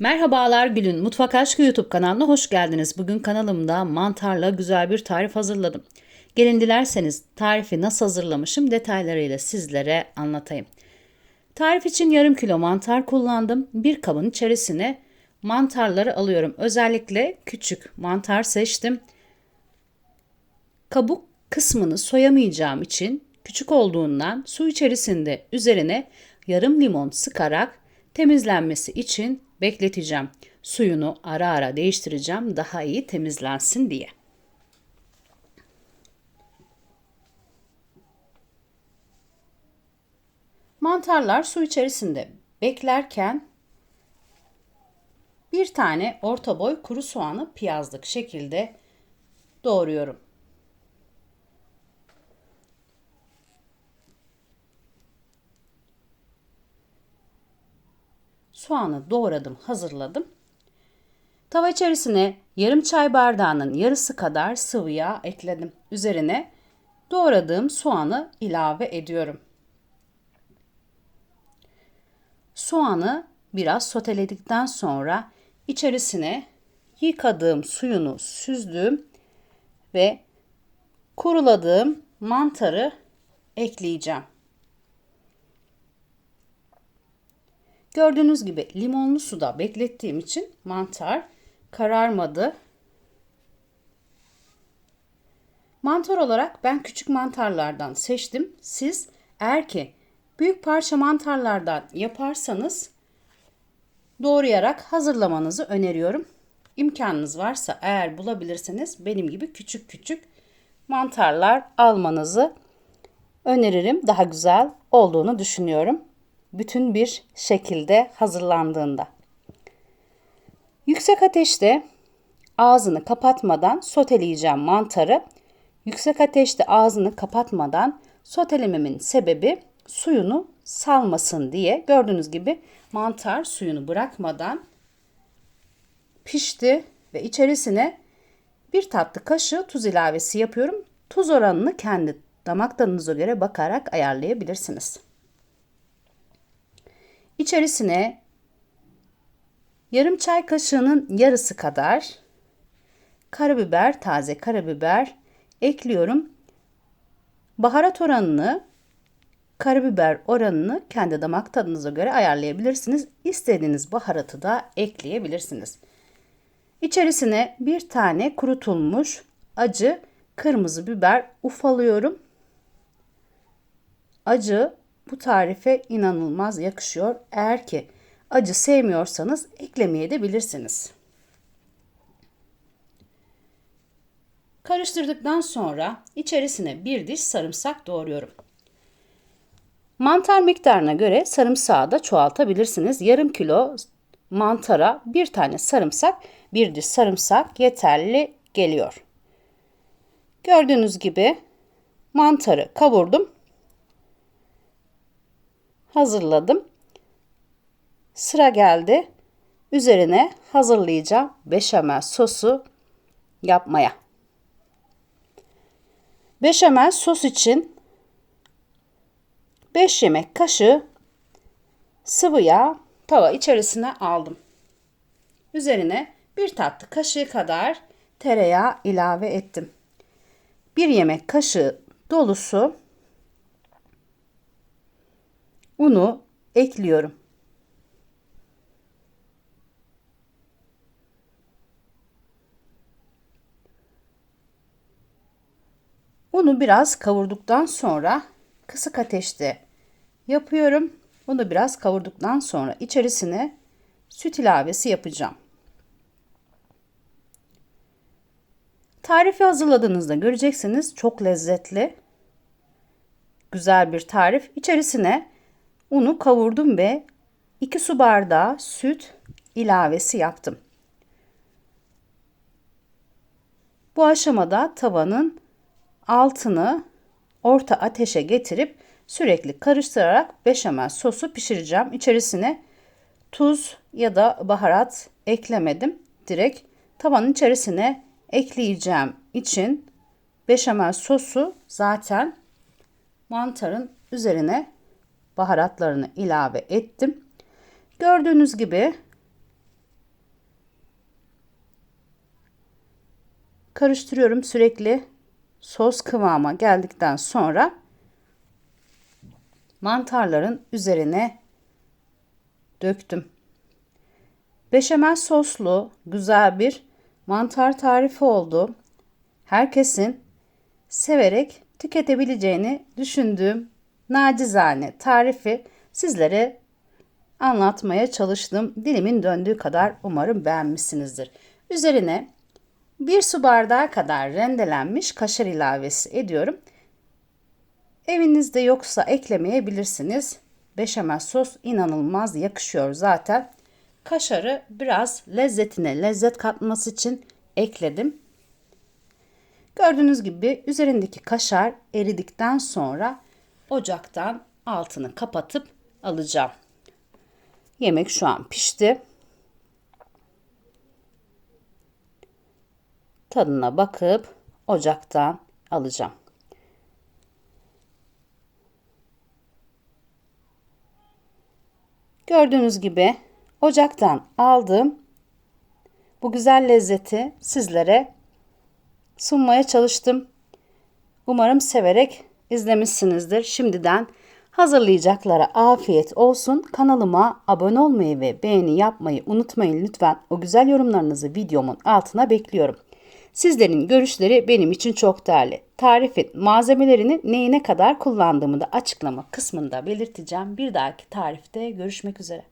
Merhabalar Gül'ün Mutfak Aşkı YouTube kanalına hoş geldiniz. Bugün kanalımda mantarla güzel bir tarif hazırladım. Gelin dilerseniz tarifi nasıl hazırlamışım detaylarıyla sizlere anlatayım. Tarif için yarım kilo mantar kullandım. Bir kabın içerisine mantarları alıyorum. Özellikle küçük mantar seçtim. Kabuk kısmını soyamayacağım için küçük olduğundan su içerisinde üzerine yarım limon sıkarak temizlenmesi için bekleteceğim. Suyunu ara ara değiştireceğim daha iyi temizlensin diye. Mantarlar su içerisinde beklerken bir tane orta boy kuru soğanı piyazlık şekilde doğruyorum. Soğanı doğradım, hazırladım. Tava içerisine yarım çay bardağının yarısı kadar sıvı yağ ekledim. Üzerine doğradığım soğanı ilave ediyorum. Soğanı biraz soteledikten sonra içerisine yıkadığım suyunu süzdüğüm ve kuruladığım mantarı ekleyeceğim. Gördüğünüz gibi limonlu suda beklettiğim için mantar kararmadı. Mantar olarak ben küçük mantarlardan seçtim. Siz eğer ki büyük parça mantarlardan yaparsanız doğrayarak hazırlamanızı öneriyorum. İmkanınız varsa eğer bulabilirseniz benim gibi küçük küçük mantarlar almanızı öneririm. Daha güzel olduğunu düşünüyorum bütün bir şekilde hazırlandığında. Yüksek ateşte ağzını kapatmadan soteleyeceğim mantarı. Yüksek ateşte ağzını kapatmadan sotelememin sebebi suyunu salmasın diye. Gördüğünüz gibi mantar suyunu bırakmadan pişti ve içerisine bir tatlı kaşığı tuz ilavesi yapıyorum. Tuz oranını kendi damak tadınıza göre bakarak ayarlayabilirsiniz. İçerisine yarım çay kaşığının yarısı kadar karabiber, taze karabiber ekliyorum. Baharat oranını, karabiber oranını kendi damak tadınıza göre ayarlayabilirsiniz. İstediğiniz baharatı da ekleyebilirsiniz. İçerisine bir tane kurutulmuş acı kırmızı biber ufalıyorum. Acı bu tarife inanılmaz yakışıyor. Eğer ki acı sevmiyorsanız eklemeye de bilirsiniz. Karıştırdıktan sonra içerisine bir diş sarımsak doğruyorum. Mantar miktarına göre sarımsağı da çoğaltabilirsiniz. Yarım kilo mantara bir tane sarımsak, bir diş sarımsak yeterli geliyor. Gördüğünüz gibi mantarı kavurdum hazırladım. Sıra geldi. Üzerine hazırlayacağım beşamel sosu yapmaya. Beşamel sos için 5 yemek kaşığı sıvı yağ tava içerisine aldım. Üzerine bir tatlı kaşığı kadar tereyağı ilave ettim. Bir yemek kaşığı dolusu unu ekliyorum. Unu biraz kavurduktan sonra kısık ateşte yapıyorum. Bunu biraz kavurduktan sonra içerisine süt ilavesi yapacağım. Tarifi hazırladığınızda göreceksiniz çok lezzetli, güzel bir tarif. İçerisine Unu kavurdum ve 2 su bardağı süt ilavesi yaptım. Bu aşamada tavanın altını orta ateşe getirip sürekli karıştırarak beşamel sosu pişireceğim. İçerisine tuz ya da baharat eklemedim. Direkt tavanın içerisine ekleyeceğim için beşamel sosu zaten mantarın üzerine baharatlarını ilave ettim. Gördüğünüz gibi karıştırıyorum sürekli sos kıvama geldikten sonra mantarların üzerine döktüm. Beşamel soslu güzel bir mantar tarifi oldu. Herkesin severek tüketebileceğini düşündüğüm nacizane tarifi sizlere anlatmaya çalıştım. Dilimin döndüğü kadar umarım beğenmişsinizdir. Üzerine bir su bardağı kadar rendelenmiş kaşar ilavesi ediyorum. Evinizde yoksa eklemeyebilirsiniz. Beşamel sos inanılmaz yakışıyor zaten. Kaşarı biraz lezzetine lezzet katması için ekledim. Gördüğünüz gibi üzerindeki kaşar eridikten sonra ocaktan altını kapatıp alacağım. Yemek şu an pişti. Tadına bakıp ocaktan alacağım. Gördüğünüz gibi ocaktan aldığım bu güzel lezzeti sizlere sunmaya çalıştım. Umarım severek izlemişsinizdir. Şimdiden hazırlayacaklara afiyet olsun. Kanalıma abone olmayı ve beğeni yapmayı unutmayın lütfen. O güzel yorumlarınızı videomun altına bekliyorum. Sizlerin görüşleri benim için çok değerli. Tarifin malzemelerini neyine kadar kullandığımı da açıklama kısmında belirteceğim. Bir dahaki tarifte görüşmek üzere.